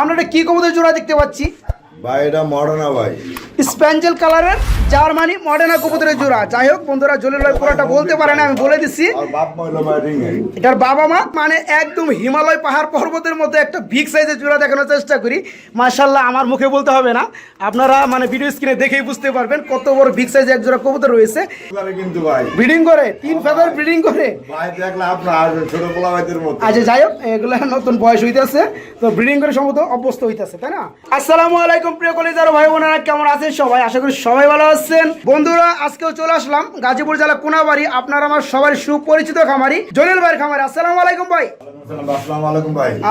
আমরা একটা কি কবুতর জোড়া দেখতে পাচ্ছি? ভাই এটা মডার্না ভাই। স্প্যাঞ্জেল কালারের? জার্মানি মডার্না কবুতরের জোড়া। যাই হোক বন্ধুরা জলিল ভাই পুরোটা বলতে পারে না আমি বলে দিচ্ছি। এটার বাবা মা মানে একদম হিমালয় পাহাড় পর্বতের মধ্যে একটা বিগ সাইজের জোড়া দেখানোর চেষ্টা করি। মার্শাল্লাহ আমার মুখে বলতে হবে না। আপনারা মানে ভিডিও স্ক্রিনে দেখেই বুঝতে পারবেন কত বড় বিগ সাইজের এক জোড়া কবুতর রয়েছে। কিন্তু ভাই। ব্রিডিং করে তিন ফেদার ব্রিডিং করে। ভাই দেখলে আপনার ছোট পোলা মতো। আচ্ছা যাই হোক এগুলো নতুন বয়স হইতেছে তো ব্রিডিং করে সম্ভবত অভ্যস্ত হইতেছে তাই না? আসসালামু আলাইকুম প্রিয় কলেজার ভাই বোনেরা কেমন আছেন সবাই? আশা করি সবাই ভালো আছেন বন্ধুরা আজকেও চলে আসলাম গাজীপুর জেলা কোনাবাড়ি। আপনার আমার সবার সুপরিচিত খামারি জলিল ভাইয়ের খামারি। আসসালামু আলাইকুম ভাই।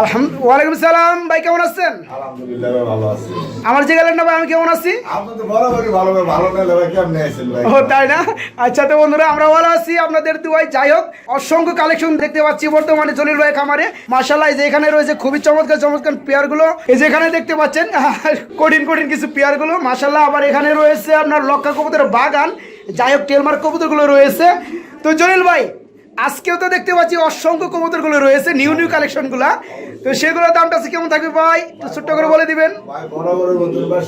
আলহামদুলিল্লাহ সালাম। ভাই কেমন আছেন? আলহামদুলিল্লাহ ভালো আছি। আমার যে গেলেন না ভাই আমি কেমন আছি? ভালো ভালো ভাই তাই না? আচ্ছা তো বন্ধুরা আমরা ভালো আছি আপনাদের দুয়াই যাই হোক অসংখ্য কালেকশন দেখতে পাচ্ছি বর্তমানে জলিল ভাই খামারে। এই যে এখানে রয়েছে খুবই চমৎকার চমৎকার পেয়ারগুলো এই যে এখানে দেখতে পাচ্ছেন কঠিন কঠিন কিছু পেয়ারগুলো মার্শাল্লাহ আবার এখানে রয়েছে আপনার লক্ষা কবুতরের বাগান যাই হোক টেলমার্ক কবুতরগুলো রয়েছে। তো জলিল ভাই আজকেও তো দেখতে পাচ্ছি অসংখ্য কবুতরগুলো রয়েছে নিউ নিউ কালেকশনগুলো। তো সেগুলোর দামটা আছে কেমন থাকবে ভাই? একটু ছোট্ট করে বলে দিবেন।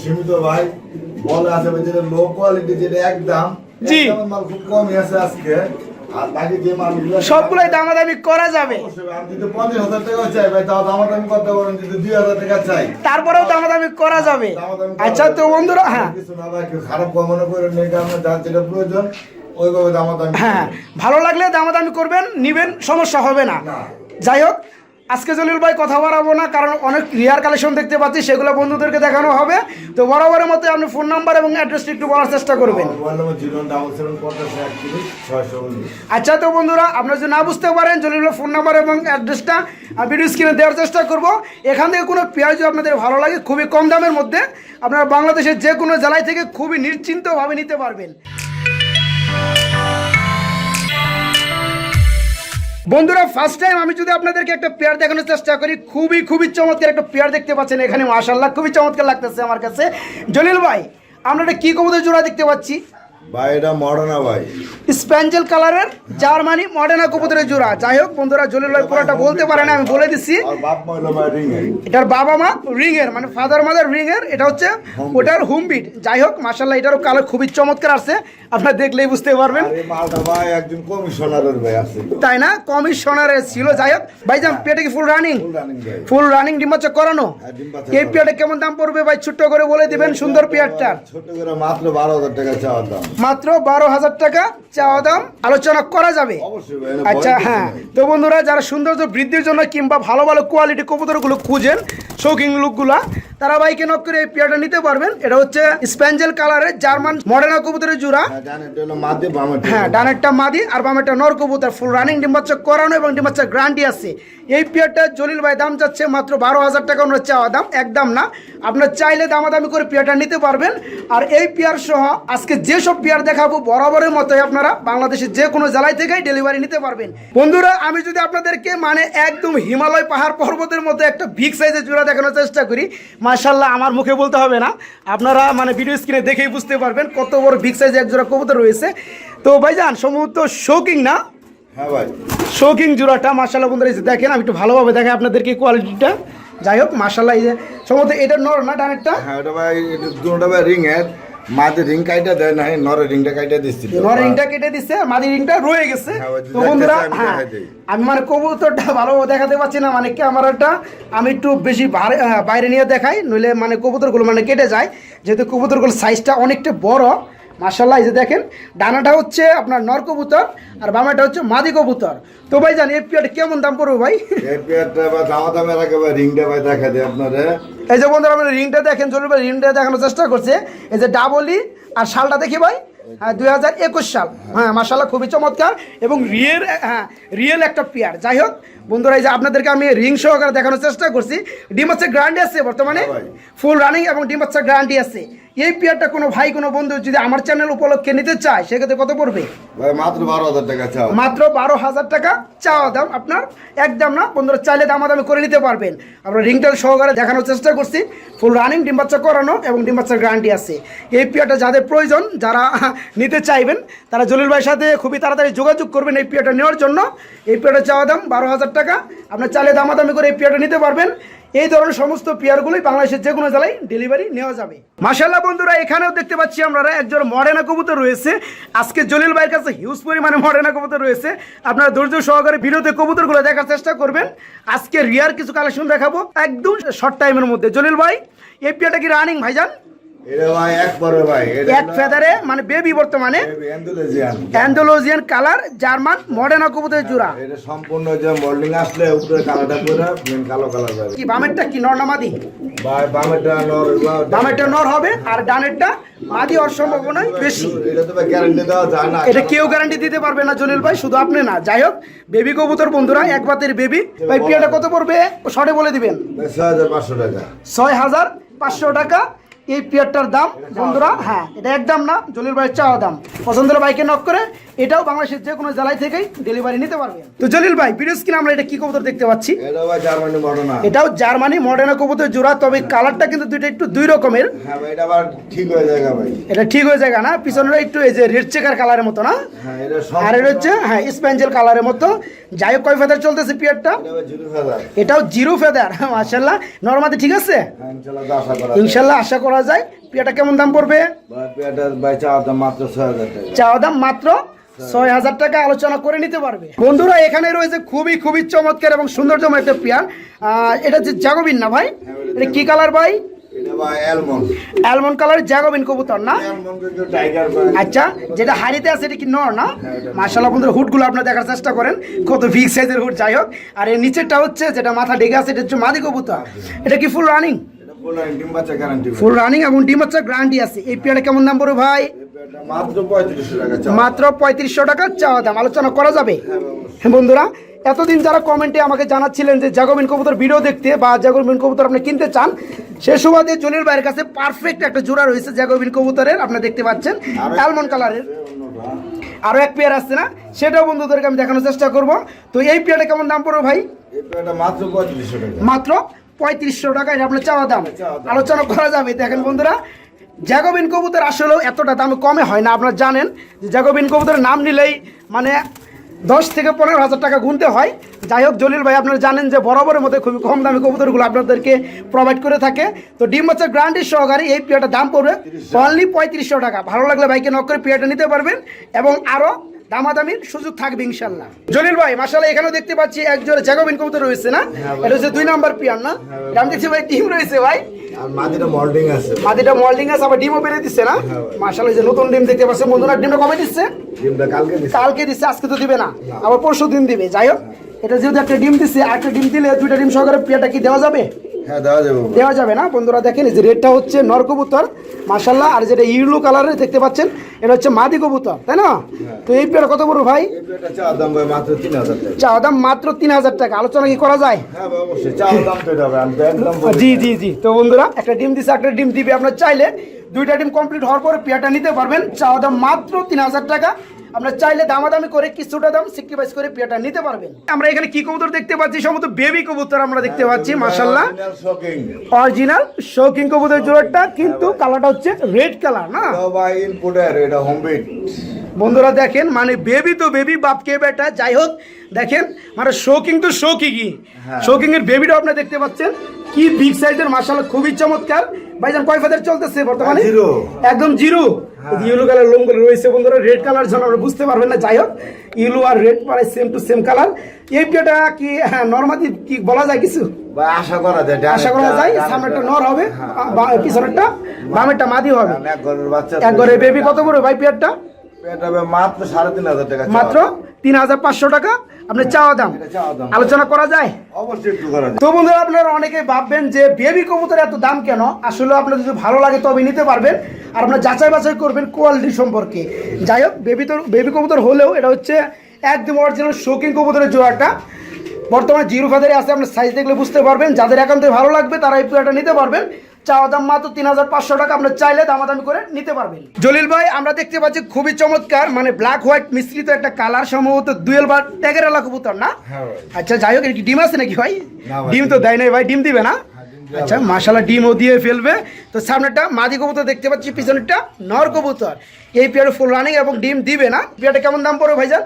সীমিত ভাই। বলে আছে লো কোয়ালিটি যেটা একদম জি। আমার মাল খুব কমই আছে আজকে। সবগুলোই দামাদামি করা যাবে। তারপরেও দামাদামি করা যাবে। আচ্ছা তো বন্ধুরা হ্যাঁ। খারাপ কমনে করে যেটা প্রয়োজন ওইভাবে দামাদামি হ্যাঁ ভালো লাগলে দামাদামি করবেন নিবেন সমস্যা হবে না। যাই হোক আজকে জলিল ভাই কথা বাড়াবো না কারণ অনেক রিয়ার কালেকশন দেখতে পাচ্ছি সেগুলো বন্ধুদেরকে দেখানো হবে। তো বরাবরের মতো আপনি ফোন নাম্বার এবং অ্যাড্রেসটি একটু বলার চেষ্টা করবেন। আচ্ছা তো বন্ধুরা আপনারা যদি না বুঝতে পারেন জলিল ভাই ফোন নাম্বার এবং অ্যাড্রেসটা ভিডিও স্ক্রিনে দেওয়ার চেষ্টা করব। এখান থেকে কোনো পেঁয়াজ যদি আপনাদের ভালো লাগে খুবই কম দামের মধ্যে। আপনারা বাংলাদেশের যে কোনো জেলায় থেকে খুবই নিশ্চিন্তভাবে নিতে পারবেন। বন্ধুরা ফার্স্ট টাইম আমি যদি আপনাদেরকে একটা পেয়ার দেখানোর চেষ্টা করি, খুবই খুবই চমৎকার একটা পেয়ার দেখতে পাচ্ছেন এখানে মাসাল্লাহ খুবই চমৎকার লাগতেছে আমার কাছে। জলিল ভাই, আমরা একটা কি কবুতর জোড়া দেখতে পাচ্ছি? ভাই এটা মডার্না ভাই। স্প্যাঞ্জেল কালারের জার্মানি মডার্না কবুতরের জোড়া। যাই হোক বন্ধুরা জলিল ভাই পুরোটা বলতে পারে না আমি বলে দিচ্ছি। ভাই এটার বাবা মা রিং এর মানে ফাদার মাদার রিং এর এটা হচ্ছে ওটার হোম বিট যাই হোক মাশাল্লাহ এটারও কালার খুবই চমৎকার আছে আপনারা দেখলেই বুঝতে পারবেন। ভাই একজন কমিশনারের ভাই আছে তাই না? কমিশনারের ছিল। যাই হোক ভাইজান পেটে কি ফুল রানিং ফুল রানিং ভাই। ফুল করানো? হ্যাঁ, এই। পেয়ারটা কেমন দাম পড়বে ভাই? ছোট্ট করে বলে দিবেন সুন্দর পেয়ারটার। ছোট করে মাত্র বারো হাজার টাকা চাওয়ার দাম। মাত্র বারো হাজার টাকা চাওয়া দাম আলোচনা করা যাবে। আচ্ছা হ্যাঁ। তো বন্ধুরা যারা সৌন্দর্য বৃদ্ধির জন্য কিংবা ভালো ভালো কোয়ালিটি কবুতরগুলো খুঁজেন শৌকিং লুকগুলা তারা বাইকে নক করে এই পেয়ারটা নিতে পারবেন। এটা হচ্ছে স্প্যাঞ্জেল কালারের জার্মান মডার্না কবুতরের জোড়া। হ্যাঁ বামের হ্যাঁ ডানেরটা মাদি আর বামেরটা নর কবুতর ফুল রানিং ডিম্বাচ্চা করানো এবং ডিম্বাচ্চা গ্রান্টি আছে। এই পেয়ারটা জলিল ভাই দাম যাচ্ছে মাত্র বারো হাজার টাকা আমরা চাওয়া দাম একদম না। আপনার চাইলে দামাদামি করে পেয়ারটা নিতে পারবেন। আর এই পেয়ার সহ আজকে যেসব পেয়ার দেখাবো বরাবরের মতোই আপনারা বাংলাদেশের যে কোনো জেলায় থেকেই ডেলিভারি নিতে পারবেন। বন্ধুরা আমি যদি আপনাদেরকে মানে একদম হিমালয় পাহাড় পর্বতের মধ্যে একটা বিগ সাইজের জোড়া দেখানোর চেষ্টা করি মার্শাল্লাহ আমার মুখে বলতে হবে না। আপনারা মানে ভিডিও স্ক্রিনে দেখেই বুঝতে পারবেন কত বড় বিগ সাইজের এক জোড়া কবুতর রয়েছে। তো ভাইজান সম্ভবত শৌকিং না? হ্যাঁ ভাই। শৌকিং জোড়াটা মার্শাল্লাহ বন্ধুরা দেখেন আমি একটু ভালোভাবে দেখাই আপনাদেরকে কোয়ালিটিটা যাই হোক মার্শাল্লাহ এই যে সম্ভবত এটা নর না ডানেরটা? হ্যাঁ ওটা ভাই দুটোটা ভাই রিং এর। মাঝে রিং কাইটা দেয় না নরের রিংটা কাইটা দিচ্ছি নর রিংটা কেটে দিচ্ছে মাদি রিংটা রয়ে গেছে। হ্যাঁ, তো বন্ধুরা আমি হ্যাঁ দিই। আমি মানে কবুতরটা ভালোভাবে দেখাতে পারছি না মানে ক্যামেরাটা আমি একটু বেশি বাইরে নিয়ে দেখাই নইলে মানে কবুতরগুলো মানে কেটে যায়। যেহেতু কবুতরগুলোর সাইজটা অনেকটা বড় মার্শাল্লাহ যে দেখেন ডানাটা হচ্ছে আপনার নর কবুতর আর বামাটা হচ্ছে মাদি কবুতর। তো ভাই জানি এই পিয়াটা কেমন দাম পড়বে ভাই? এই পেয়ারটা বা দামা দামের আগে ভাই রিংটা ভাই দেখা দেয় আপনারে। এই যে বন্ধুরা, আমরা রিংটা দেখেন জরুরি ভাই, রিংটা দেখানোর চেষ্টা করছে। এই যে ডাবলি আর শালটা দেখি ভাই। হ্যাঁ দুই হাজার একুশ সাল। হ্যাঁ মার্শাল্লাহ খুবই চমৎকার। এবং রিয়েল হ্যাঁ রিয়েল একটা পেয়ার। যাই হোক বন্ধুরা এই যে আপনাদেরকে আমি রিং সহকারে দেখানোর চেষ্টা করছি। ডিম হচ্ছে গ্যারান্টি আছে বর্তমানে। হ্যাঁ ফুল রানিং এবং ডিম হচ্ছে গ্যারান্টি আছে। এই পেয়ারটা কোনো ভাই কোনো বন্ধু যদি আমার চ্যানেল উপলক্ষে নিতে চায় সেক্ষেত্রে কত পড়বে? মাত্র বারো হাজার টাকা চাও মাত্র বারো হাজার টাকা চাওয়া দাম আপনার একদম না। বন্ধুরা চাইলে দামাদামি করে নিতে পারবেন। আমরা রিংটাল সহকারে দেখানোর চেষ্টা করছি। ফুল রানিং ডিম বাচ্চা করানো এবং ডিম বাচ্চার গ্যারান্টি আছে। এই পিয়াটা যাদের প্রয়োজন যারা নিতে চাইবেন তারা জলিল ভাইয়ের সাথে খুবই তাড়াতাড়ি যোগাযোগ করবেন এই পিয়াটা নেওয়ার জন্য। এই পিয়াটা চাওয়া দাম বারো হাজার টাকা। আপনার চাইলে দামাদামি করে এই পিয়াটা নিতে পারবেন। এই ধরনের সমস্ত পেয়ারগুলোই বাংলাদেশের যে কোনো জেলায় ডেলিভারি নেওয়া যাবে। মাসাল্লাহ বন্ধুরা, এখানেও দেখতে পাচ্ছি আমরা একজন মডেনা কবুতর রয়েছে। আজকে জলিল ভাইয়ের কাছে হিউজ পরিমাণে মডেনা কবুতর রয়েছে। আপনারা ধৈর্য সহকারে ভিডিওতে কবুতরগুলো দেখার চেষ্টা করবেন। আজকে রিয়ার কিছু কালেকশন দেখাবো। একদম শর্ট টাইমের মধ্যে। জলিল ভাই, এই পেয়ারটা কি রানিং ভাইজান? এক ফেদারে মানে বেবি বর্তমানে অ্যান্ডোলেজিয়ান কালার জার্মান মডেনা কবুতরের জোড়া এটা সম্পূর্ণ যে মোল্ডিং আসলে উপরে কালারটা পুরো মেন কালো কালার যাবে। কি বামেরটা কি নর না মাদি? বামেরটা নর বামেরটা নর হবে। আর ডানেরটা মাদি হওয়ার সম্ভাবনা বেশি। এটা তো গ্যারান্টি দেওয়া যায় না। এটা কেউ গ্যারান্টি দিতে পারবে না জলিল ভাই শুধু আপনি না। যাই হোক বেবি কবুতর বন্ধুরা এক বাতের বেবি ভাই পিয়াটা কত পড়বে? শর্টে বলে দিবেন। ছয় হাজার পাঁচশো টাকা। ছয় হাজার পাঁচশো টাকা। এই পেয়ারটার দাম বন্ধুরা হ্যাঁ এটা একদম না জলিল ভাইয়ের চাওয়া দাম। পছন্দের বাইকে নক করে এটাও বাংলাদেশের যে কোনো জেলায় থেকেই ডেলিভারি নিতে পারবেন তো জলিল ভাই ভিডিও স্ক্রিনে আমরা এটা কি কবুতর দেখতে পাচ্ছি? এটাও জার্মানি মডার্না কবুতর জোড়া তবে কালারটা কিন্তু দুইটা একটু দুই রকমের। হ্যাঁ এটা ঠিক হয়ে যায় না? পিছনেরটা একটু এই যে রেড চেকার কালারের মতো না? হ্যাঁ আর এটা হচ্ছে হ্যাঁ স্পেঞ্জেল কালারের মতো। যাই হোক কয় ফেদার চলতেছে পিয়ারটা? এটাও জিরো ফেদার মার্শাল্লাহ নর্মাদি ঠিক আছে? হ্যাঁ ইনশাল্লাহ আশা করা করা যায়। পিয়াটা কেমন দাম পড়বে? চাওয়া দাম মাত্র ছয় হাজার টাকা। আলোচনা করে নিতে পারবে। বন্ধুরা এখানে রয়েছে খুবই খুবই চমৎকার এবং সৌন্দর্যময় একটা পেয়ার। এটা হচ্ছে জাগবিন না ভাই? এটা কি কালার ভাই? অ্যালমন্ড। কালার জাগবিন কবুতর না? আচ্ছা যেটা হাড়িতে আছে এটা কি নর না? মার্শাল্লাহ বন্ধুরা হুডগুলো আপনারা দেখার চেষ্টা করেন। কত বিগ সাইজের হুড যাই হোক। আর এর নিচেরটা হচ্ছে যেটা মাথা ডেকে আছে এটা হচ্ছে মাদি কবুতর। এটা কি ফুল রানিং ফুল রানিং এবং ডিম হচ্ছে গ্যারান্টি আছে। এই পেয়ারটা কেমন দাম পড়বে ভাই? মাত্র পঁয়ত্রিশশো টাকা চাওয়া দাম। আলোচনা করা যাবে। হ্যাঁ বন্ধুরা এতদিন যারা কমেন্টে আমাকে জানাচ্ছিলেন যে জাগবিন কবুতর ভিডিও দেখতে বা জাগবিন কবুতর আপনি কিনতে চান সে সুবাদে জলির ভাইয়ের কাছে পারফেক্ট একটা জোড়া রয়েছে জাগবিন কবুতরের। আপনি দেখতে পাচ্ছেন অ্যালমন্ড কালারের আরও এক পেয়ার আসছে না? সেটাও বন্ধুদেরকে আমি দেখানোর চেষ্টা করব। তো এই পেয়ারটা কেমন দাম পড়বে ভাই? মাত্র পঁয়ত্রিশশো টাকা এটা আপনার চাওয়া দাম। আলোচনা করা যাবে। দেখেন বন্ধুরা জ্যাগোবিন কবুতর আসলেও এতটা দামে কমে হয় না আপনারা জানেন যে জ্যাগোবিন কবুতরের নাম নিলেই মানে দশ থেকে পনেরো হাজার টাকা গুনতে হয়। যাই হোক জলিল ভাই আপনারা জানেন যে বরাবরের মধ্যে খুবই কম দামি কবুতরগুলো আপনাদেরকে প্রোভাইড করে থাকে। তো ডিম বাচ্চার গ্রান্ডের সহকারে এই পেয়ারটার দাম পড়বে অনলি পঁয়ত্রিশশো টাকা। ভালো লাগলে ভাইকে নক করে পেয়ারটা নিতে পারবেন এবং আরও দামাদামির সুযোগ থাকবে ইনশাল্লাহ জলিল ভাই মাসাল্লাহ এখানেও দেখতে পাচ্ছি একজোড়ে জ্যাগোবিন কবুতর রয়েছে না? এটা হচ্ছে দুই নাম্বার পেয়ার না? আমি দেখছি ভাই টিম রয়েছে ভাই? মল্ডিং আছে। মল্ডিং আছে আবার ডিমও বেড়ে দিচ্ছে না? মাসাল্লাহ যে নতুন ডিম দেখতে পাচ্ছেন বন্ধুরা ডিমটা কমে দিচ্ছে? ডিমটা কালকে দিচ্ছে। আজকে তো দিবে না। আবার পরশু দিন দিবে। যাই হোক এটা যেহেতু একটা ডিম দিচ্ছে একটা ডিম দিলে দুইটা ডিম সহকারে পেয়ারটা কি দেওয়া যাবে? হ্যাঁ দেওয়া যাবে দেওয়া যাবে না। বন্ধুরা দেখেন এই যে রেডটা হচ্ছে নর কবুতর। মাসাল্লাহ আর যেটা ইউলো কালারের দেখতে পাচ্ছেন এটা হচ্ছে মাদি কবুতর তাই না? তো এই পেয়ার কত বড় ভাই? চাওয়া দাম মাত্র তিন হাজার টাকা। আলোচনা কি করা যায়? হ্যাঁ জি জি জি। তো বন্ধুরা একটা ডিম দিছে একটা ডিম দিবে। আপনার চাইলে দুইটা ডিম কমপ্লিট হওয়ার পরে পেয়ারটা নিতে পারবেন। চাওয়া দাম মাত্র তিন হাজার টাকা। আপনার চাইলে দামাদামি করে কিছুটা দাম সিক্রিফাইস করে পেয়ারটা নিতে পারবেন। আমরা এখানে কি কবুতর দেখতে পাচ্ছি? সম্ভবত বেবি কবুতর আমরা দেখতে পাচ্ছি মাসাল্লাহ অরিজিনাল শৌকিং কবুতর জোড়াটা কিন্তু কালারটা হচ্ছে রেড কালার না? এটা বন্ধুরা দেখেন মানে বেবি তো বেবি বাপকে বেটা যাই হোক দেখেন মানে শৌকিং তো শৌকিংই হ্যাঁ। শৌকিং এর বেবিটা আপনি দেখতে পাচ্ছেন কি বিগ সাইজের মাশাআল্লাহ খুবই চমৎকার। ভাইজান কয় ফেদার চলতেছে বর্তমানে? একদম জিরো। হ্যাঁ। ইয়েলো কালার লোমগুলো রয়েছে বন্ধুরা রেড কালার জন্য বুঝতে পারবেন না যাই হোক। Yellow R red same to same colour এই কি হ্যাঁ নর্মালি কি বলা যায় কিছু? আশা করা যায় আশা করা যায় সামনেরটা নর হবে হ্যাঁ। পিছনেরটা বামেরটা মাদি হবে। এক বেবি কত বড় ভাই পিয়ারটা মাত্র সাড়ে তিন হাজার টাকা মাত্র তিন হাজার পাঁচশো টাকা। আপনার চাওয়া দাম। আলোচনা করা যায়? তো বন্ধুরা আপনারা অনেকে ভাববেন যে বেবি কবুতর এত দাম কেন? আসলে আপনার যদি ভালো লাগে তবে নিতে পারবেন। আর আপনার যাচাই বাছাই করবেন কোয়ালিটি সম্পর্কে। যাই হোক বেবি তো বেবি কবুতর হলেও এটা হচ্ছে একদম অরিজিনাল শৌখিন কবুতরের জোড়াটা। বর্তমানে জিরো ফাদারে আছে আপনার সাইজ দেখলে বুঝতে পারবেন। যাদের একান্তই ভালো লাগবে তারা এই পুরাটা নিতে পারবেন। চাওয়া দাম মাত্র তিন হাজার পাঁচশো টাকা। আপনার চাইলে দামাদামি করে নিতে পারবেন। জলিল ভাই আমরা দেখতে পাচ্ছি খুবই চমৎকার মানে ব্ল্যাক হোয়াইট মিশ্রিত একটা কালার সম্ভবত দুয়েল বা ট্যাগের এলা কবুতর না? হ্যাঁ আচ্ছা যাই হোক ডিম আছে নাকি ভাই? ডিম তো দেয় নাই ভাই ডিম দিবে না? দেবে। আচ্ছা ডিমও দিয়ে ফেলবে। তো সামনেটা মাদি কবুতর দেখতে পাচ্ছি পিছনেরটা নর কবুতর। এই পেয়ারে ফুল রানিং এবং ডিম দিবে না। পেয়ারটা কেমন দাম পড়বে ভাইজান?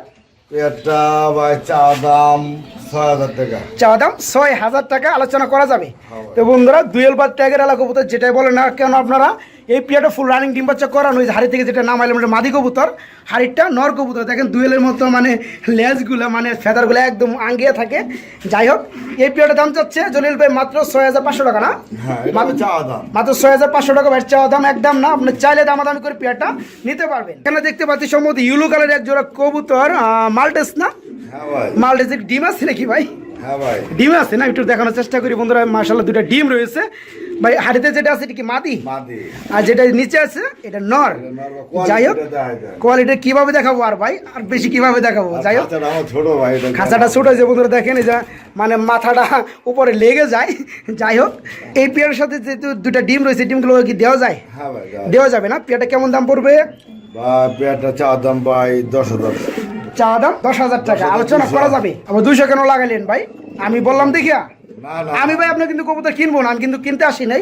ভাই চা দাম ছয় হাজার টাকা। চা দাম ছয় হাজার টাকা আলোচনা করা যাবে। তো বন্ধুরা দুয়েল বা ত্যাগের এলাকা যেটাই বলেন না কেন আপনারা এই পিয়াটা ফুল রানিং ডিম বাচ্চা করানো হয়েছে হাড়ি থেকে যেটা নাম আইলাম এটা মাদি কবুতর হাড়িটা নর কবুতর। দেখেন দুয়েলের মতো মানে লেজগুলো মানে ফেদারগুলো একদম আঙ্গিয়ে থাকে। যাই হোক এই পিয়াটার দাম চাচ্ছে জলিল ভাই মাত্র ছয় হাজার পাঁচশো টাকা না? হ্যাঁ মাত্র ছয় হাজার পাঁচশো টাকা ভাই চাওয়া দাম একদম না। আপনি চাইলে দামাদামি করে পেয়ারটা নিতে পারবেন। এখানে দেখতে পাচ্ছি সম্ভবত ইউলো কালারের এক জোড়া কবুতর মাল্টেস না? হ্যাঁ মাল্টেসের ডিম আছে নাকি ভাই? হ্যাঁ ভাই। ডিম আছে না? একটু দেখানোর চেষ্টা করি বন্ধুরা মার্শাল্লাহ দুটা ডিম রয়েছে। ভাই হাড়িতে যেটা আছে এটা কি মাদি? আর যেটা নিচে আছে এটা নর। যাই হোক। কোয়ালিটি কীভাবে দেখাবো আর ভাই? আর বেশি কীভাবে দেখাবো? যাই হোক। খাঁচাটা ছোট যে বন্ধুরা দেখেন যে মানে মাথাটা উপরে লেগে যায়। যাই হোক এই পেয়ারের সাথে যেহেতু দুটা ডিম রয়েছে ডিমগুলো কি দেওয়া যায়? হ্যাঁ। দেওয়া যাবে না? পেয়ারটা কেমন দাম পড়বে? পেয়ারটা চা দাম ভাই দশ হাজার। চা দাম? দশ হাজার টাকা। আলোচনা করা যাবে। আবার দুইশো কেন লাগালেন ভাই? আমি বললাম দেখিয়া। আমি ভাই আপনার কিন্তু কবুতর কিনবো না, আমি কিন্তু কিনতে আসি নাই।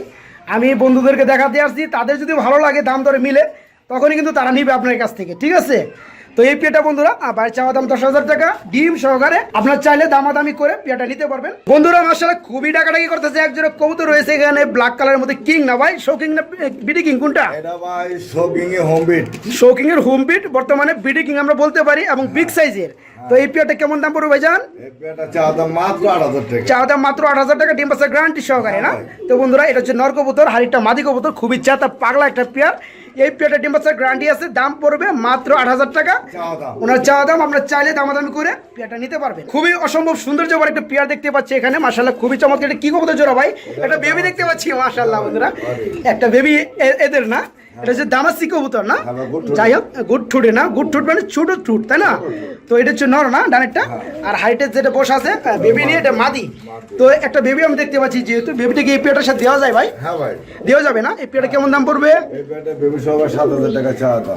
আমি বন্ধুদেরকে দেখাতে আসছি, তাদের যদি ভালো লাগে দাম দরে মিলে, তখনই কিন্তু তারা নিবে আপনার কাছ থেকে, ঠিক আছে? তো এই পেটা বন্ধুরা বাইরের চাওয়া দাম দশ হাজার টাকা ডিম সহকারে আপনার চাইলে দামাদামি করে পেটা নিতে পারবেন। বন্ধুরা আমার সাথে খুবই ডাকাডাকি করতেছে এক জোড়া কবুতর রয়েছে এখানে ব্ল্যাক কালারের মধ্যে কিং না ভাই? শোকিং না বিডি কিং কোনটা? এটা ভাই shocking a home beat shocking এর হোম বিট বর্তমানে বিডি কিং আমরা বলতে পারি এবং বিগ সাইজের তো এই পেটা কেমন দাম পড়বে ভাইজান? চা দাম মাত্র আট হাজার টাকা। চা দাম মাত্র আট হাজার টাকা ডিম পাশে গ্যারান্টি সহকারে না? তো বন্ধুরা এটা হচ্ছে নর কবুতর হাড়িটা মাদি কবুতর খুবই চাতা পাগলা একটা পেয়ার। এই পেয়ারটা ডিম বাচ্চার গ্যারান্টি আছে দাম পড়বে মাত্র আট হাজার টাকা। চা দাম। ওনার চাওয়া দাম আপনার চাইলে দামাদামি করে পেয়ারটা নিতে পারবেন। খুবই অসম্ভব সুন্দর জবার একটা পেয়ার দেখতে পাচ্ছি এখানে মাসাল্লাহ খুবই চমৎকার। এটা কি কবুতর জোড়া ভাই? একটা বেবি দেখতে পাচ্ছি মাসাল্লাহ বন্ধুরা। একটা বেবি এদের না? এটা হচ্ছে দামাসি কবুতর না? হ্যাঁ। যাই হোক গুড ঠুটে না গুড ঠুট মানে ছোট ঠুট তাই না? তো এটা হচ্ছে নর না ডানেরটা? আর হাইটের যেটা বসে আছে বেবি নিয়ে এটা মাদি। তো একটা বেবি আমি দেখতে পাচ্ছি যেহেতু বেবিটাকে এই পেয়ারটার সাথে দেওয়া যায় ভাই? হ্যাঁ দেওয়া যাবে না? এই পেয়ারটা কেমন দাম পড়বে?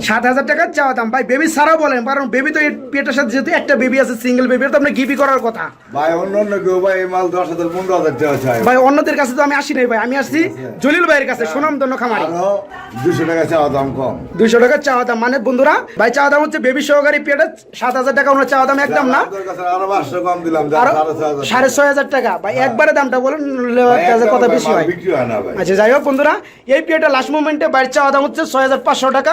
সাত হাজার টাকা টাকার চাওয়া দাম। ভাই বেবি ছাড়াও বলেন কারণ বেবি তো এই পেটের সাথে যেহেতু একটা বেবি আছে সিঙ্গেল বেবি তো আপনার গিপি করার কথা। ভাই অন্য অন্য কেউ ভাই এই মাল দশ হাজার পনেরো হাজার টাকা চাই ভাই অন্যদের কাছে তো আমি আসি নাই ভাই। আমি আসছি জলিল ভাইয়ের কাছে সোনাম দন্য খামারি। দুশো টাকা চা দাম কম। দুইশো টাকার চাওয়া দাম। মানে বন্ধুরা ভাই চাওয়া দাম হচ্ছে বেবি সহকারী পেটে সাত হাজার টাকা ওনার চাওয়া দাম একদম না? সাড়ে ছয় হাজার। টাকা। ভাই একবারে দামটা বলেন কথা বেশি হয়। হয় আচ্ছা যাই হোক বন্ধুরা এই পিয়াটা লাস্ট মোমেন্টে বাইরের চাওয়া দাম হচ্ছে ছয় হাজার পাঁচশো টাকা।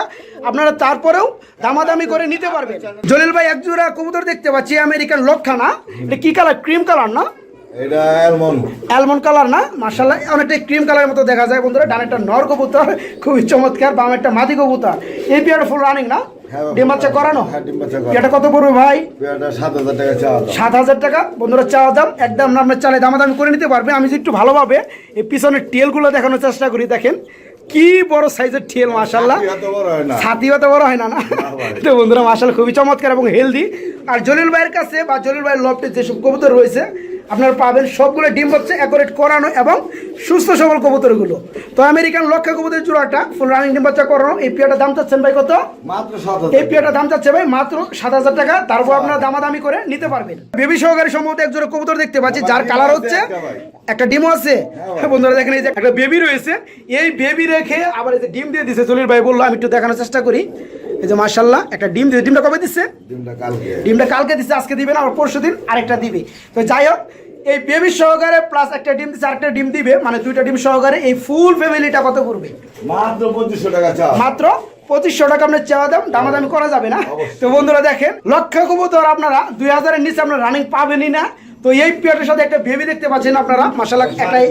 আপনারা তারপরেও দামাদামি করে নিতে পারবেন। জলিল ভাই একজোড়া কবুতর দেখতে পাচ্ছি আমেরিকান লক্ষানা এটা কি কালার ক্রিম কালার না? এটা এমন অ্যালমন্ড কালার না মার্শাল্লাহ অনেকটা ক্রিম কালারের মতো দেখা যায় বন্ধুরা। ডান নর কবুতর খুবই চমৎকার বাম মাদি কবুতর। এই পিয়াটা ফুল রানিং না? ডিম বাচ্চা করানো? ডিম বাচ্চা করানো। এটা কত পড়বে ভাই? সাত হাজার টাকা চা দাম। সাত হাজার টাকা? বন্ধুরা চাওয়া দাম একদম আপনার চালে দামাদামি করে নিতে পারবে। আমি একটু ভালোভাবে এই পিছনের টেলগুলো দেখানোর চেষ্টা করি দেখেন। কি বড় সাইজের টেল ছাতি বড় হয় না। ছাতিও তো বড় হয় না না? তো বন্ধুরা মাশাল খুবই চমৎকার এবং হেলদি আর জলিল ভাইয়ের কাছে বা জলিল ভাইয়ের লফটে যেসব কবুতর রয়েছে আপনারা পাবেন সবগুলো ডিম হচ্ছে অ্যাকোরেট করানো এবং সুস্থ সবল কবুতরগুলো। তো আমেরিকান লক্ষা কবুতর জোড়াটা ফুল রানিং ডিম বাচ্চা করানো। এই পিয়াটার দাম চাচ্ছেন ভাই কত? মাত্র এই পেয়ারটার দাম চাচ্ছে ভাই মাত্র সাত হাজার টাকা। তারপর আপনারা দামাদামি করে নিতে পারবেন। বেবি সহকারী সম্ভবত এক জোড়া কবুতর দেখতে পাচ্ছি যার কালার হচ্ছে একটা ডিমও আছে। হ্যাঁ, বন্ধুরা দেখেন এই যে একটা বেবি রয়েছে। এই বেবি রেখে আবার এই যে ডিম দিয়ে দিছে জলিল ভাই বলল আমি একটু দেখানোর চেষ্টা করি। এই যে মার্শাল্লাহ একটা ডিম দিয়ে ডিমটা কবে দিচ্ছে ডিমটা কালকে। দিচ্ছে আজকে দিবে না আবার পরশু দিন আরেকটা দিবে। তো যাই হোক এই বেবি সহকারে প্লাস একটা ডিম দিচ্ছে আরেকটা ডিম দিবে মানে দুইটা ডিম সহকারে এই ফুল ফ্যামিলিটা কত করবে? মাত্র পঁচিশশো টাকা চা মাত্র পঁচিশশো টাকা আপনার চাওয়া দাম দামাদামি করা যাবে না। তো বন্ধুরা দেখেন লক্ষ কবুতর আপনারা দুই হাজারের নিচে আপনারা রানিং পাবেনই না। তো এই পিরিয়ডের সাথে একটা বেবি দেখতে পাচ্ছেন আপনারা। মাসাল্লাহ একাই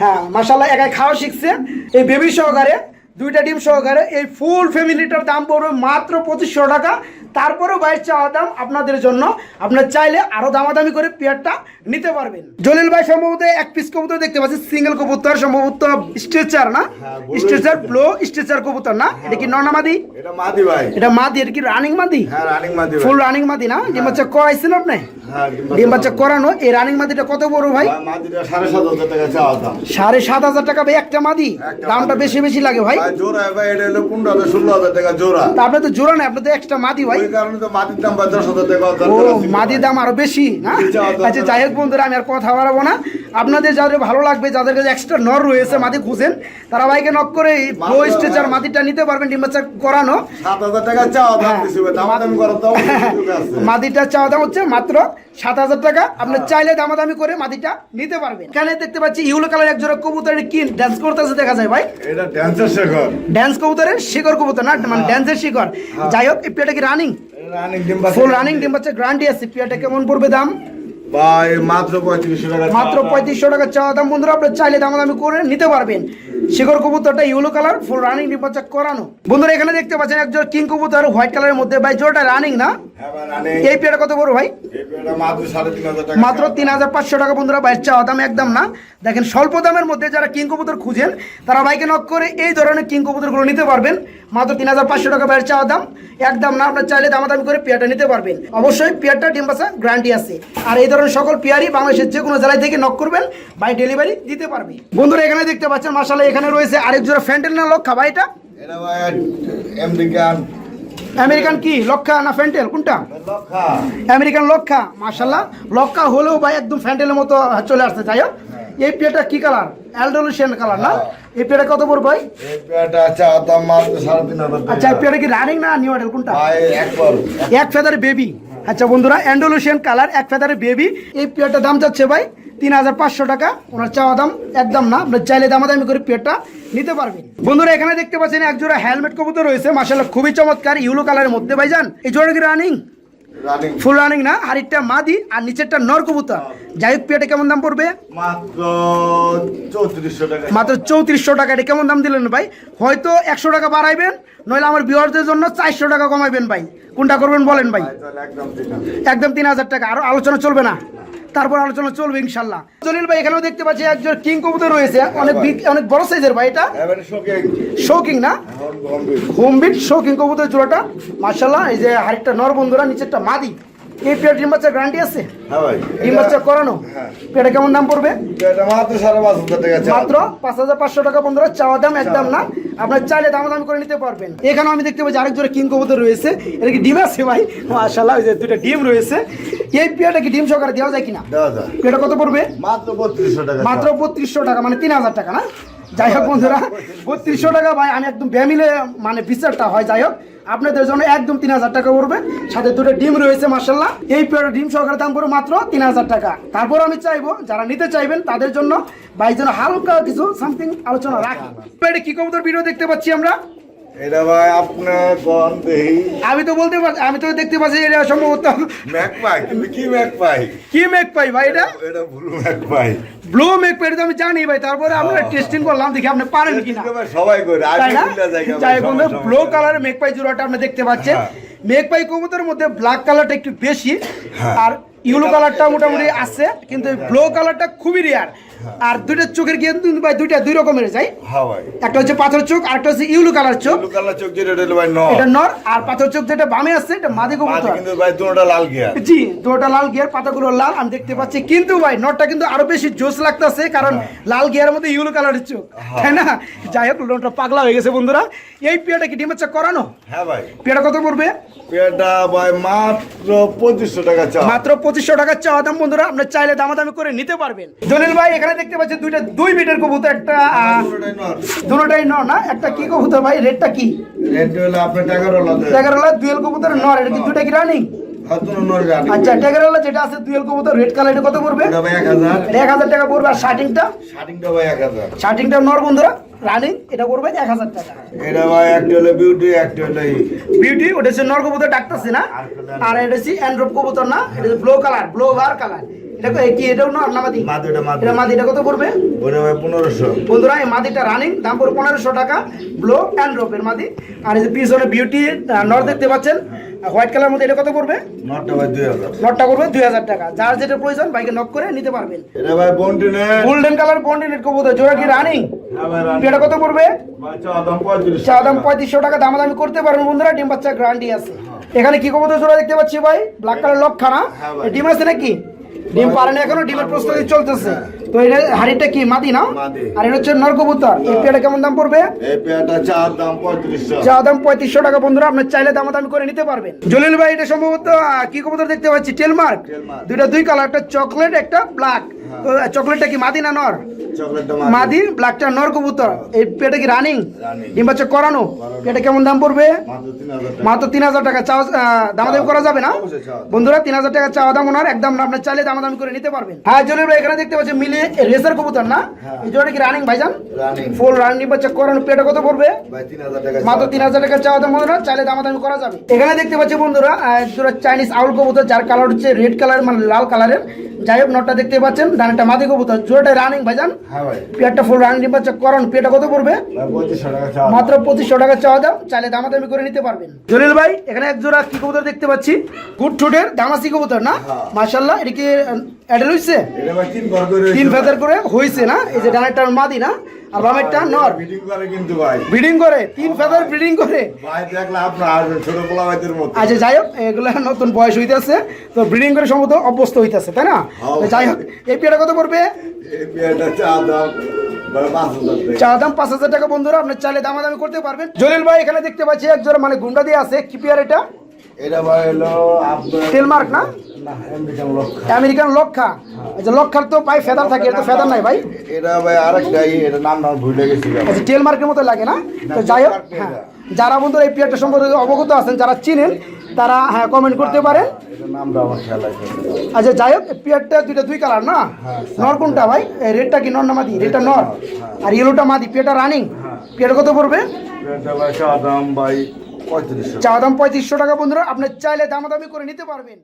হ্যাঁ মাসাল্লাহ একাই খাওয়া শিখছে। এই বেবি সহকারে দুইটা ডিম সহকারে এই ফুল ফ্যামিলিটার দাম পড়বে মাত্র পঁচিশশো টাকা। তারপরেও বাইর চাওয়া দাম আপনাদের জন্য। আপনার চাইলে আরও দামাদামি করে পেয়ারটা নিতে পারবেন। জলিল ভাই সম্ভবত এক পিস কবুতর দেখতে পাচ্ছি সিঙ্গেল কবুতর সম্ভবত স্ট্রেচার না? হ্যাঁ, স্ট্রেচার ব্লো স্ট্রেচার কবুতর না? এটা কি নর্নামাদি এটা মাদি ভাই। এটা মাদি এটা কি রানিং মাদি? হ্যাঁ রানিং মাদি ফুল রানিং মাদি না? ডিম বাচ্চা করাইছেন আপনি? হ্যাঁ ডিম বাচ্চা করানো এই রানিং মাদিটা কত বড় ভাই? মাদিটা সাড়ে সাত হাজার টাকা দাম। সাড়ে সাত হাজার টাকা ভাই একটা মাদি? দামটা বেশি বেশি লাগে ভাই। ভাই জোড়া ভাই এটা হলো পনেরো হাজার ষোলো হাজার টাকা জোড়া। তা তো জোড়া নেই আপনি তো একটা মাদি ভাই। ওই কারণে তো মাটির দাম বা দশ হাজার টাকা ও দরকার দাম আরও বেশি না দরকার। আচ্ছা যাই হোক বন্ধুরা আমি আর কথা বাড়াবো না। আপনাদের যাদের ভালো লাগবে যাদের কাছে এক্সট্রা নর রয়েছে মাদি খুঁজেন তারা বাইকে নক করে লো স্ট্রেচার নিতে পারবেন ডিম বাচ্চা করানো সাত হাজার টাকা চাওয়া দাম হ্যাঁ। আছে। মাদিটা চাওয়া দাম হচ্ছে মাত্র সাত হাজার টাকা। আপনি চাইলে দামাদামি করে মাদিটা নিতে পারবেন। এখানে দেখতে পাচ্ছি ইউলো কালার এক জোড়া কবুতরের কি ড্যান্স করতেছে দেখা যায় ভাই। এটা ড্যান্সের শেখর ড্যান্স কবুতরের শিকড় কবুতর না? মানে ড্যান্সের শিকড় যাই হোক এই প্লেটা কি রানিং ফুল রানিং ডিম বাচ্চা গ্রান্টি আছে। প্লেটা কেমন পড়বে দাম? মাত্র পঁয়ত্রিশশো টাকা মাত্র পঁয়ত্রিশশো টাকা চাওয়া দাম। বন্ধুরা আপনি চাইলে দামাদামি করে নিতে পারবেন। শিকড় কবুতরটা ইউলো কালার ফুল রানিং করানো। বন্ধুরা এখানে দেখতে পাচ্ছেন একজন কিং কবুতর হোয়াইট কালারের মধ্যে। ভাই জোরটা রানিং না? হ্যাঁ। এই পেয়াটা কত বড় ভাই? মাত্র তিন হাজার পাঁচশো টাকা বন্ধুরা বাইর চাওয়া দাম একদম না। দেখেন স্বল্প দামের মধ্যে যারা কিং কবুতর খুঁজেন তারা বাইকে নক করে এই ধরনের কিং কবুতরগুলো নিতে পারবেন। মাত্র তিন হাজার পাঁচশো টাকা বাইর চাওয়া দাম। একদম না আপনার চাইলে দামাদামি করে পেয়ারটা নিতে পারবেন। অবশ্যই পেয়ারটা ডিম্বাসা গ্যারান্টি আছে। আর এই ধরনের সকল পেয়ারই বাংলাদেশের যে কোনো জেলায় থেকে নক করবেন বাই ডেলিভারি দিতে পারবে। বন্ধুরা এখানে দেখতে পাচ্ছেন মাসাল্লাহ এখানে রয়েছে আরেক জোড়া ফ্যান্টেল না লক্ষা ভাই এটা? আমেরিকান আমেরিকান কি? লক্ষা না ফ্যান্টেল কোনটা? আমেরিকান লক্ষা মাশাল্লাহ লক্ষা হলেও ভাই একদম ফ্যান্টেলের মতো চলে আসতে যাই হোক এই পেয়ারটা কি কালার অ্যালডোলিশিয়ান কালার না? এই পেয়ারটা কত পড়বে ভাই? এই পেয়ারটা চাওয়া দাম মাত্র সাড়ে তিন হাজার টাকা। আচ্ছা এই পেয়ারটা কি রানিং না নিউ মডেল কোনটা? ভাই একবার এক ফেদার বেবি আচ্ছা বন্ধুরা অ্যান্ডোলুশিয়ান কালার এক ফেদারের বেবি এই পেয়ারটার দাম যাচ্ছে ভাই তিন হাজার পাঁচশো টাকা। ওনার চাওয়া দাম একদম না। আপনার চাইলে দামাদামি করে পেয়ারটা নিতে পারবেন। বন্ধুরা, এখানে দেখতে পাচ্ছেন একজোড়া হেলমেট কবুতর রয়েছে। মাসাল্লাহ খুবই চমৎকার ইউলো কালারের মধ্যে ভাই যান এই জোড়া কি রানিং ফুল রানিং না? হাড়িটা মাদি আর নিচেরটা নরকবুতা যাই হোক পেয়ারটা কেমন দাম পড়বে? মাত্র চৌত্রিশশো টাকা। এটা কেমন দাম দিলেন ভাই? হয়তো একশো টাকা বাড়াইবেন নইলে আমার বিহারদের জন্য চারশো টাকা কমাইবেন ভাই। কোনটা করবেন বলেন ভাই? একদম তিন হাজার। টাকা আরও আলোচনা চলবে না। তারপর আলোচনা চলবে ইনশাল্লাহ জলিল ভাই এখানেও দেখতে পাচ্ছি একজন কিং কবুতর রয়েছে। অনেক big- অনেক বড় সাইজের ভাই এটা। শৌকিং না? হোমবিট শৌকিং কবুতর জোড়াটা মার্শাল্লাহ এই যে আরেকটা নর বন্ধুরা নিচেরটা মাদি। এই পেয়ার ডিম বাচ্চা গ্যারান্টি আছে? হ্যাঁ ভাই। ডিম বাচ্চা করানো? হ্যাঁ। পেয়ারটা কেমন দাম পড়বে? মাত্র সাড়ে পাঁচ হাজার টাকা মাত্র পাঁচ হাজার পাঁচশো টাকা বন্ধুরা চাওয়া দাম একদম না। আপনার চাইলে দাম দাম করে নিতে পারবেন। এখানেও আমি দেখতে পাচ্ছি আরেক জোড়া কিং কবুতর রয়েছে। এটা কি ডিম আছে ভাই? মাশাল্লাহ ওই যে দুটা ডিম রয়েছে। এই পেয়ারটা কি ডিম সহকারে দেওয়া যায় কিনা? দেওয়া যায়। পেয়ারটা কত পড়বে? মাত্র বত্রিশশো টাকা মাত্র বত্রিশশো টাকা মানে তিন হাজার টাকা না? যাই হোক বন্ধুরা বত্রিশশো টাকা ভাই আমি একদম ব্যামিলে মানে বিচারটা হয় যাই হোক। আপনাদের জন্য একদম তিন হাজার টাকা পড়বে। সাথে দুটো ডিম রয়েছে মার্শাল্লাহ এই পেয়ারের ডিম সহকারে দাম পড়বে মাত্র তিন হাজার টাকা। তারপর আমি চাইব, যারা নিতে চাইবেন তাদের জন্য ভাই যেন হালকা কিছু সামথিং আলোচনা রাখি কি কবুতর ভিডিও দেখতে পাচ্ছি আমরা? এটা ভাই আপনার কোন দেহি আমি তো বলতে পারছি আমি তো দেখতে পাচ্ছি এটা সম্ভবত ম্যাক পাই কিন্তু কি ম্যাক পাই কি মেক পাই ভাই এটা? এটা blue magpie blue magpie তো আমি জানি ভাই তারপরে আমরা টেস্টিং করলাম দেখি আপনি পারেন কিনা। সবাই করে আগে না? যাই সবাই বন্ধু ব্লু কালারের জোড়াটা আপনি দেখতে পাচ্ছেন। হ্যাঁ। মেঘপাই কবুতরের মধ্যে ব্ল্যাক কালারটা একটু বেশি হ্যাঁ। আর ইউলো কালারটা মোটামুটি আছে কিন্তু ব্লু কালারটা খুবই রেয়ার আর দুইটা চোখের কিন্তু ভাই দুইটা দুই রকমের যাই হ্যাঁ ভাই। একটা হচ্ছে পাথর চোখ আর একটা হচ্ছে ইউলো কালার চোখ। ব্লু কালার চোখ যেটা এটা ভাই ন এটা নর আর পাথর চোখ যেটা বামে আছে এটা মাদি কবুতর। কিন্তু ভাই দুটোটা লাল গিয়া জি দুটা লাল গিয়ার পাতাগুলো লাল আমি দেখতে পাচ্ছি। কিন্তু ভাই নটটা কিন্তু আরও বেশি জোস লাগতেছে কারণ লাল গিয়ার মধ্যে ইউলো কালারের চোখ। তাই না? যাই হোক নটটা পাগলা হয়ে গেছে বন্ধুরা। এই পিয়াটা কি ডিম বাচ্চা করানো? হ্যাঁ ভাই। পিয়াটা কত পড়বে? পেয়ারটা ভাই মাত্র পঁচিশশো টাকা চাও মাত্র পঁচিশশো টাকা চাওয়া দাম বন্ধুরা আপনার চাইলে দামাদামি করে নিতে পারবেন। জলিল ভাই এখানে দেখতে পাচ্ছেন দুইটা দুই বিটের কবুতর একটা দুটোটাই নর। না? একটা কি কবুতর ভাই? রেটটা কি? রেড হলো আপনার টাকারওয়ালাতে টাকারওয়ালা দুয়েল কবুতর নর এটা কি দুটা কি রানিং? আচ্ছা টাকারওয়ালা যেটা আছে দুয়েল কবুতর রেড কালার এটা কত পড়বে? এক হাজার। এটা এক হাজার টাকা পড়বে আর শার্টিংটা? শার্টিংটা ভাই এক হাজার। শার্টিংটা নর বন্ধুরা রানিং এটা পড়বে এক হাজার টাকা। এটা ভাই একটা হলো বিউটি একটা হলো বিউটি ওটা হচ্ছে নর কবুতর ডাকতেছে না? আর এটা হচ্ছে অ্যান্ড্রপ কবুতর না? এটা হচ্ছে ব্লু কালার ব্লু আর কালার এটা কো- কি এটাও না? মাদি? মাদি মাদি। এটা মাদি এটা কত পড়বে? ওটা ভাই পনেরোশো। বন্ধুরা এই মাদিটা রানিং দাম পড়বে পনেরোশো টাকা ব্লো অ্যান্ড রোপের মাদি। আর এই যে পিছনে বিউটি নর দেখতে পাচ্ছেন হোয়াইট কালার মধ্যে এটা কত পড়বে? নটটা ভাই দুই হাজার। নটটা করবে দুই হাজার টাকা। যার যেটা প্রয়োজন বাইকে নক করে নিতে পারবেন। এটা ভাই বন্টিনে গোল্ডেন কালার বন্ডিনেট কবুতর জোড়া কি রানিং হ্যাঁ এটা কত পড়বে? চা দাম পঁয়ত্রিশশো টাকা দামাদামি করতে পারবেন বন্ধুরা ডিম বাচ্চা গ্যারান্টি আছে। এখানে কি কবুতর জোড়া দেখতে পাচ্ছি ভাই? ব্ল্যাক কালার লক্ষা না হ্যাঁ ডিম আছে নাকি? ডিম পারেনি এখনও ডিমের প্রস্তুতি চলতেছে। তো এটা হাড়িটা কি? মাদি না? আর এটা হচ্ছে নর কবুতর এই পেয়ারটা কেমন দাম পড়বে? এই পেয়ারটা চার দাম পঁয়ত্রিশশো। চা দাম পঁয়ত্রিশশো টাকা বন্ধুরা আপনার চাইলে দামাদামি করে নিতে পারবেন। জলিল ভাই এটা সম্ভবত কি কবুতর দেখতে পাচ্ছি? টেলমার্ক। দুইটা দুই কালার একটা চকলেট একটা ব্ল্যাক তো চকলেটটা কি মাদি না নর? মাদি। ব্ল্যাকটা নর কবুতর এই পেটে কি রানিং ডিম বাচ্চা করানো? পেটে কেমন দাম পড়বে? মাত্র তিন হাজার টাকা। চাওয়া দামাদামি করা যাবে না? দাম। বন্ধুরা তিন হাজার টাকা চাওয়া দাম ওনার। একদম না আপনার চাইলে দামাদামি করে নিতে পারবেন। হ্যাঁ জলিল ভাই এখানে দেখতে পাচ্ছি মিলে রেসার কবুতর না? হ্যাঁ। এই জন্য কি রানিং ভাইজান রানিং ফুল রানিং বাচ্চা করানো পেটে কত পড়বে? মাত্র তিন হাজার টাকা চাওয়া দাম বন্ধুরা চাইলে দামাদামি করা যাবে। এখানে দেখতে পাচ্ছি বন্ধুরা দুটো চাইনিজ আউল কবুতর যার কালার হচ্ছে রেড কালার মানে লাল কালারের যাই হোক নটটা দেখতে পাচ্ছেন ডানেরটা মাদি কবুতর জোরটা রানিং ভাইজান হ্যাঁ ভাই। পেটটা ফুল রানিং বাচ্চা করানো পেটটা কত পড়বে? মাত্র পঁচিশশো টাকা চাওয়া দাম চাইলে দামাদামি করে নিতে পারবেন। জলিল ভাই এখানে এক জোড়া কি কবুতর দেখতে পাচ্ছি? গুড ঠুটের দামাসি কবুতর না? হ্যাঁ। মাশাল্লাহ এটা কি অ্যাডেল ভাই তিন ফেদার করে হইছে না? এই যে ডানেরটা মাদি না? আর বামেরটা নর। মিটিং করে কিন্তু ভাই। ব্রিডিং করে? তিন ফেদার ব্রিডিং করে? ভাই দেখলে আপনার আসবেন ছোট পোলা ভাইদের মতো। আচ্ছা যাই হোক এগুলো নতুন বয়স হইতেছে তো ব্রিডিং করে সম্ভবত অভ্যস্ত হইতেছে তাই না? হ্যাঁ। যাই হোক এই পেয়ারা কত পড়বে? এই পেয়ারটা চা দাম পাঁচ হাজার টাকা। চা দাম পাঁচ হাজার টাকা বন্ধুরা আপনার চালে চাইলে দামাদামি করতে পারবেন। জলিল ভাই এখানে দেখতে পাচ্ছি এক জোড়া মানে গুন্ডা দিয়ে আছে। কি পেয়ার এটা? এটা ভাই হলো আপনার তেলমার্ক না না? আমেরিকান লক্ষা আচ্ছা লক্ষার তো পাই ফেদার থাকে এটা তো ফেদার নাই ভাই। এটা ভাই আরেকটা এটা নাম নাম ভুলে গেছি আচ্ছা টেল মার্কের মতো লাগে না? তো যাই হোক হ্যাঁ। যারা বন্ধুরা এই পেয়ারটা সম্পর্কে অবগত আছেন যারা চিনেন তারা হ্যাঁ কমেন্ট করতে পারেন। খেয়াল আছে। আচ্ছা যাই হোক পেয়ারটা দুইটা দুই কালার না? নর কোনটা ভাই? রেডটা কি নর না মাদি? রেডটা নর। আর ইয়েলোটা মাদি? পেয়ারটা রানিং পেয়ারটা কত পড়বে? চা দাম পঁয়ত্রিশশো। চা দাম পঁয়ত্রিশশো টাকা বন্ধুরা। আপনি চাইলে দামাদামি করে নিতে পারবেন।